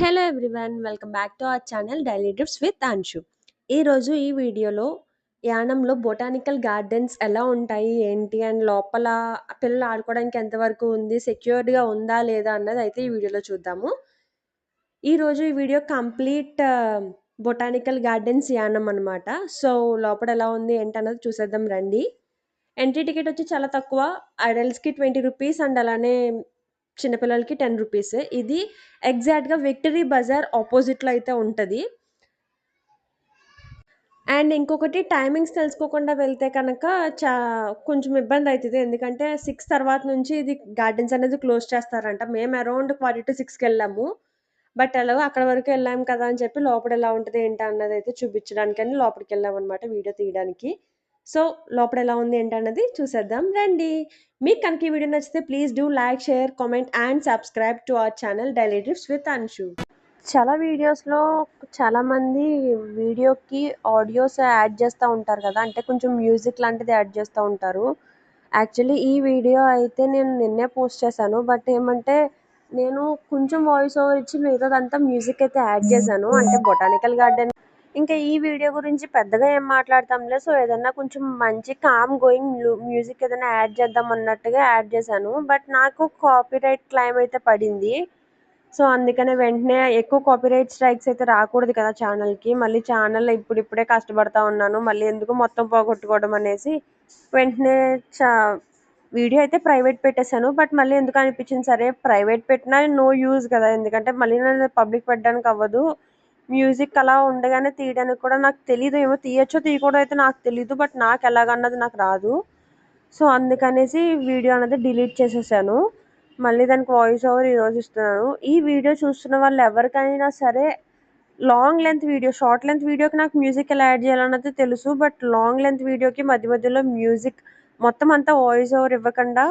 Hello everyone welcome back to our channel daily drips with Anshu ఈరోజు ఈ వీడియోలో యానంలో బొటానికల్ గార్డెన్స్ ఎలా ఉంటాయి ఏంటి అండ్ లోపల పిల్లలు ఆడుకోవడానికి ఎంతవరకు ఉంది సెక్యూర్డ్గా ఉందా లేదా అన్నది అయితే ఈ వీడియోలో చూద్దాము. ఈరోజు ఈ video complete botanical gardens Yanam అనమాట సో లోపల ఎలా ఉంది ఏంటి అన్నది చూసేద్దాం రండి. ఎంట్రీ టికెట్ వచ్చి చాలా తక్కువ అడల్ట్స్కి ట్వంటీ రూపీస్ అండ్ అలానే చిన్నపిల్లలకి టెన్ రూపీస్. ఇది ఎగ్జాక్ట్గా విక్టరీ బజార్ ఆపోజిట్లో అయితే ఉంటుంది. అండ్ ఇంకొకటి టైమింగ్స్ తెలుసుకోకుండా వెళ్తే కనుక చా కొంచెం ఇబ్బంది అవుతుంది ఎందుకంటే సిక్స్ తర్వాత నుంచి ఇది గార్డెన్స్ అనేది క్లోజ్ చేస్తారంట. మేము అరౌండ్ క్వార్టీ టు సిక్స్కి వెళ్ళాము. బట్ ఎలాగో అక్కడ వరకు వెళ్ళాము కదా అని చెప్పి లోపల ఎలా ఉంటుంది ఏంటి అన్నది అయితే చూపించడానికి అని లోపలికి వెళ్ళాం అనమాట వీడియో తీయడానికి. సో లోపల ఎలా ఉంది ఏంటన్నది చూసేద్దాం. రండి. మీకు కనుక ఈ వీడియో నచ్చితే please do like share comment and subscribe to our channel daily drips with Anshu. చాలా వీడియోస్లో చాలామంది వీడియోకి ఆడియోస్ యాడ్ చేస్తూ ఉంటారు కదా. అంటే కొంచెం మ్యూజిక్ లాంటిది యాడ్ చేస్తూ ఉంటారు. యాక్చువల్లీ ఈ వీడియో అయితే నేను నిన్నే పోస్ట్ చేశాను. బట్ ఏమంటే నేను కొంచెం వాయిస్ ఓవర్ ఇచ్చి మిగతాదంతా మ్యూజిక్ అయితే యాడ్ చేశాను. అంటే బొటానికల్ గార్డెన్ ఇంకా ఈ వీడియో గురించి పెద్దగా ఏం మాట్లాడతాంలే. సో ఏదన్నా కొంచెం మంచి కామ్ గోయింగ్ మ్యూజిక్ ఏదైనా యాడ్ చేద్దాం అన్నట్టుగా యాడ్ చేశాను. బట్ నాకు కాపీరైట్ క్లైమ్ అయితే పడింది. సో అందుకనే వెంటనే ఎక్కువ కాపీరైట్ స్ట్రైక్స్ అయితే రాకూడదు కదా ఛానల్కి మళ్ళీ ఛానల్ ఇప్పుడిప్పుడే కష్టపడతా ఉన్నాను. మళ్ళీ ఎందుకు మొత్తం పోగొట్టుకోవడం అనేసి వెంటనే చా వీడియో అయితే ప్రైవేట్ పెట్టేశాను. బట్ మళ్ళీ ఎందుకు అనిపించింది సరే ప్రైవేట్ పెట్టినా నో యూజ్ కదా. ఎందుకంటే మళ్ళీ నేను పబ్లిక్ పెట్టడానికి అవ్వదు. మ్యూజిక్ అలా ఉండగానే తీయడానికి కూడా నాకు తెలియదు ఏమో తీయచ్చో తీయకూడదు అయితే నాకు తెలియదు బట్ నాకు ఎలాగన్నది నాకు రాదు. సో అందుకనేసి వీడియో అనేది డిలీట్ చేసేసాను. మళ్ళీ దానికి వాయిస్ ఓవర్ ఈరోజు ఇస్తున్నాను. ఈ వీడియో చూస్తున్న వాళ్ళు ఎవరికైనా సరే long length video short length వీడియోకి నాకు మ్యూజిక్ ఎలా యాడ్ చేయాలన్నది తెలుసు బట్ లాంగ్ లెంత్ వీడియోకి మధ్య మధ్యలో మ్యూజిక్ మొత్తం అంతా వాయిస్ ఓవర్ ఇవ్వకుండా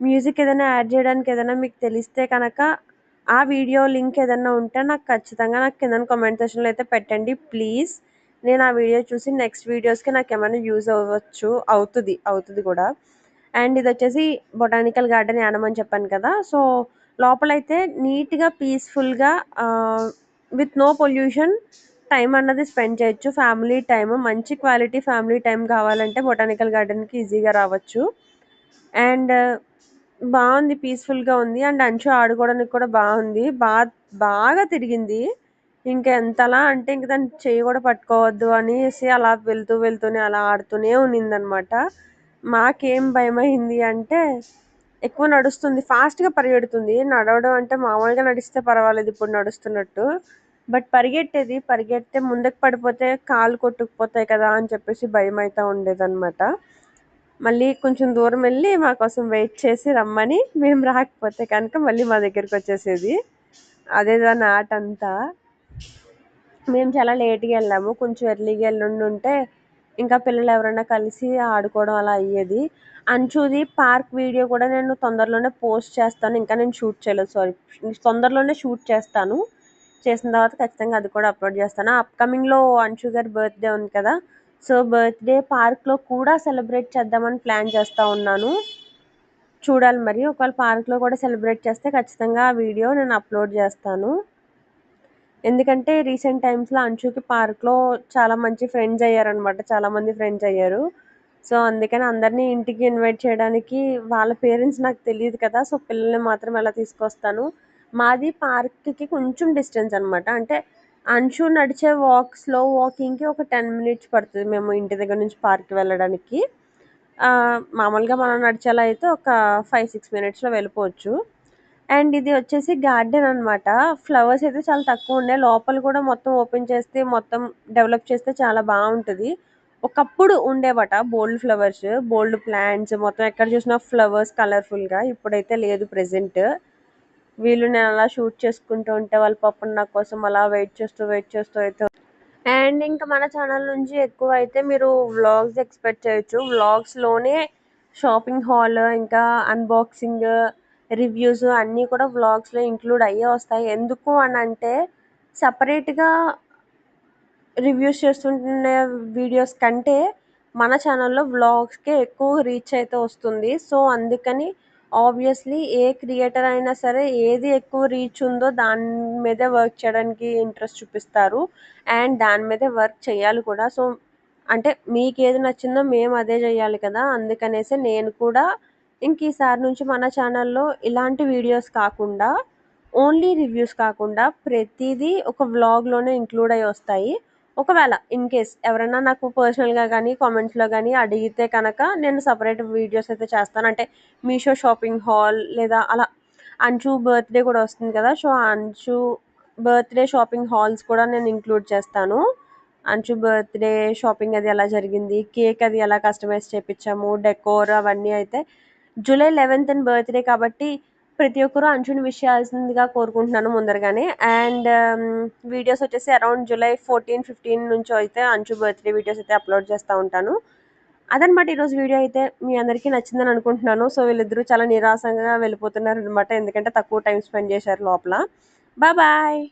మ్యూజిక్ ఏదైనా యాడ్ చేయడానికి ఏదైనా మీకు తెలిస్తే కనుక ఆ వీడియో లింక్ ఏదైనా ఉంటే నాకు ఖచ్చితంగా నాకు కింద కామెంట్ సెక్షన్లో అయితే పెట్టండి ప్లీజ్ నేను ఆ వీడియో చూసి నెక్స్ట్ వీడియోస్కి నాకు ఏమైనా యూజ్ అవ్వచ్చు అవుతుంది అవుతుంది కూడా. అండ్ ఇది వచ్చేసి బొటానికల్ గార్డెన్ యానం అని చెప్పాను కదా సో లోపలైతే నీట్గా పీస్ఫుల్గా విత్ నో పొల్యూషన్ టైం అన్నది స్పెండ్ చేయొచ్చు. ఫ్యామిలీ టైం మంచి క్వాలిటీ ఫ్యామిలీ టైం కావాలంటే బొటానికల్ గార్డెన్కి ఈజీగా రావచ్చు. అండ్ బాగుంది పీస్ఫుల్గా ఉంది. అండ్ అంచు ఆడుకోవడానికి కూడా బాగుంది. బాగా బాగా తిరిగింది. ఇంకా ఎంతలా అంటే ఇంక దాన్ని చేయి కూడా పట్టుకోవద్దు అనేసి అలా వెళ్తూ వెళ్తూనే అలా ఆడుతూనే ఉన్నిందనమాట. మాకేం భయమైంది అంటే ఎక్కువ నడుస్తుంది ఫాస్ట్గా పరిగెడుతుంది. నడవడం అంటే మామూలుగా నడిస్తే పర్వాలేదు ఇప్పుడు నడుస్తున్నట్టు. బట్ పరిగెట్టేది పరిగెడితే ముందుకు పడిపోతే కాలు కొట్టుకుపోతాయి కదా అని చెప్పేసి భయం అయితే ఉండేదన్నమాట మళ్ళీ కొంచెం దూరం వెళ్ళి మా కోసం వెయిట్ చేసి రమ్మని మేము రాకపోతే కనుక మళ్ళీ మా దగ్గరికి వచ్చేసేది. అదే దాని ఆట అంతా. మేము చాలా లేట్గా వెళ్ళాము. కొంచెం ఎర్లీగా వెళ్ళి ఉంటే ఇంకా పిల్లలు ఎవరైనా కలిసి ఆడుకోవడం అలా అయ్యేది. అంచుది పార్క్ వీడియో కూడా నేను తొందరలోనే పోస్ట్ చేస్తాను. ఇంకా నేను షూట్ చేయలేదు. సారీ తొందరలోనే షూట్ చేస్తాను. చేసిన తర్వాత ఖచ్చితంగా అది కూడా అప్లోడ్ చేస్తాను. అప్కమింగ్లో అంచు గారి బర్త్డే ఉంది కదా సో బర్త్డే పార్క్లో కూడా సెలబ్రేట్ చేద్దామని ప్లాన్ చేస్తూ ఉన్నాను. చూడాలి మరి. ఒకవేళ పార్క్లో కూడా సెలబ్రేట్ చేస్తే ఖచ్చితంగా ఆ వీడియో నేను అప్లోడ్ చేస్తాను. ఎందుకంటే రీసెంట్ టైమ్స్లో అంచుకి పార్క్లో చాలా మంచి ఫ్రెండ్స్ అయ్యారనమాట చాలామంది ఫ్రెండ్స్ అయ్యారు. సో అందుకని అందరినీ ఇంటికి ఇన్వైట్ చేయడానికి వాళ్ళ పేరెంట్స్ నాకు తెలియదు కదా. సో పిల్లల్ని మాత్రం ఎలా తీసుకొస్తాను. మాది పార్క్కి కొంచెం డిస్టెన్స్ అనమాట అంటే అంశు నడిచే వాక్ స్లో వాకింగ్కి ఒక టెన్ మినిట్స్ పడుతుంది. మేము ఇంటి దగ్గర నుంచి పార్క్కి వెళ్ళడానికి. మామూలుగా మనం నడిచేలా అయితే ఒక ఫైవ్ సిక్స్ మినిట్స్లో వెళ్ళిపోవచ్చు. అండ్ ఇది వచ్చేసి గార్డెన్ అనమాట ఫ్లవర్స్ అయితే చాలా తక్కువ ఉన్నాయి. లోపల కూడా మొత్తం ఓపెన్ చేస్తే మొత్తం డెవలప్ చేస్తే చాలా బాగుంటుంది. ఒకప్పుడు ఉండేవట బోల్డ్ ఫ్లవర్స్ బోల్డ్ ప్లాంట్స్ మొత్తం ఎక్కడ చూసినా ఫ్లవర్స్ కలర్ఫుల్గా ఇప్పుడైతే లేదు ప్రెసెంట్ వీళ్ళు నేను అలా షూట్ చేసుకుంటూ ఉంటే వాళ్ళ పాపం నా కోసం అలా వెయిట్ చేస్తూ వెయిట్ చేస్తూ అయితే అండ్ ఇంకా మన ఛానల్ నుంచి ఎక్కువ అయితే మీరు వ్లాగ్స్ ఎక్స్పెక్ట్ చేయొచ్చు. వ్లాగ్స్లోనే షాపింగ్ హాల్ ఇంకా అన్బాక్సింగ్ రివ్యూస్ అన్నీ కూడా వ్లాగ్స్లో ఇంక్లూడ్ అయ్యే వస్తాయి. ఎందుకు అని అంటే సపరేట్గా రివ్యూస్ చేస్తుండే వీడియోస్ కంటే మన ఛానల్లో వ్లాగ్స్కే ఎక్కువ రీచ్ అయితే వస్తుంది. సో అందుకని ఆబ్వియస్లీ ఏ క్రియేటర్ అయినా సరే ఏది ఎక్కువ రీచ్ ఉందో దాని మీదే వర్క్ చేయడానికి ఇంట్రెస్ట్ చూపిస్తారు. అండ్ దాని మీదే వర్క్ చేయాలి కూడా. సో అంటే మీకు ఏది నచ్చిందో మేము అదే చేయాలి కదా. అందుకనేసి నేను కూడా ఇంక ఈసారి నుంచి మన ఛానల్లో ఇలాంటి వీడియోస్ కాకుండా ఓన్లీ రివ్యూస్ కాకుండా ప్రతిదీ ఒక వ్లాగ్లోనే ఇంక్లూడ్ అయ్యి వస్తాయి. ఒకవేళ ఇన్ కేస్ ఎవరైనా నాకు పర్సనల్గా కానీ కామెంట్స్లో కానీ అడిగితే కనుక నేను సపరేట్ వీడియోస్ అయితే చేస్తాను. అంటే మీషో షాపింగ్ హాల్ లేదా అలా అంచు బర్త్డే కూడా వస్తుంది కదా సో అంచు బర్త్డే షాపింగ్ హాల్స్ కూడా నేను ఇంక్లూడ్ చేస్తాను. అంచు బర్త్డే షాపింగ్ అది ఎలా జరిగింది కేక్ అది ఎలా కస్టమైజ్ చేయించాము డెకోర్ అవన్నీ అయితే జూలై లెవెన్త్ అండ్ బర్త్డే కాబట్టి ప్రతి ఒక్కరూ అంచుని విషయాల్సిందిగా కోరుకుంటున్నాను ముందరగానే. అండ్ um, వీడియోస్ వచ్చేసి అరౌండ్ జూలై ఫోర్టీన్ ఫిఫ్టీన్ నుంచి అయితే అంచు బర్త్డే వీడియోస్ అయితే అప్లోడ్ చేస్తూ ఉంటాను. అదనమాట ఈరోజు వీడియో అయితే మీ అందరికీ నచ్చిందని అనుకుంటున్నాను. సో వీళ్ళిద్దరూ చాలా నిరాశంగా వెళ్ళిపోతున్నారు అనమాట ఎందుకంటే తక్కువ టైం స్పెండ్ చేశారు లోపల. బాయ్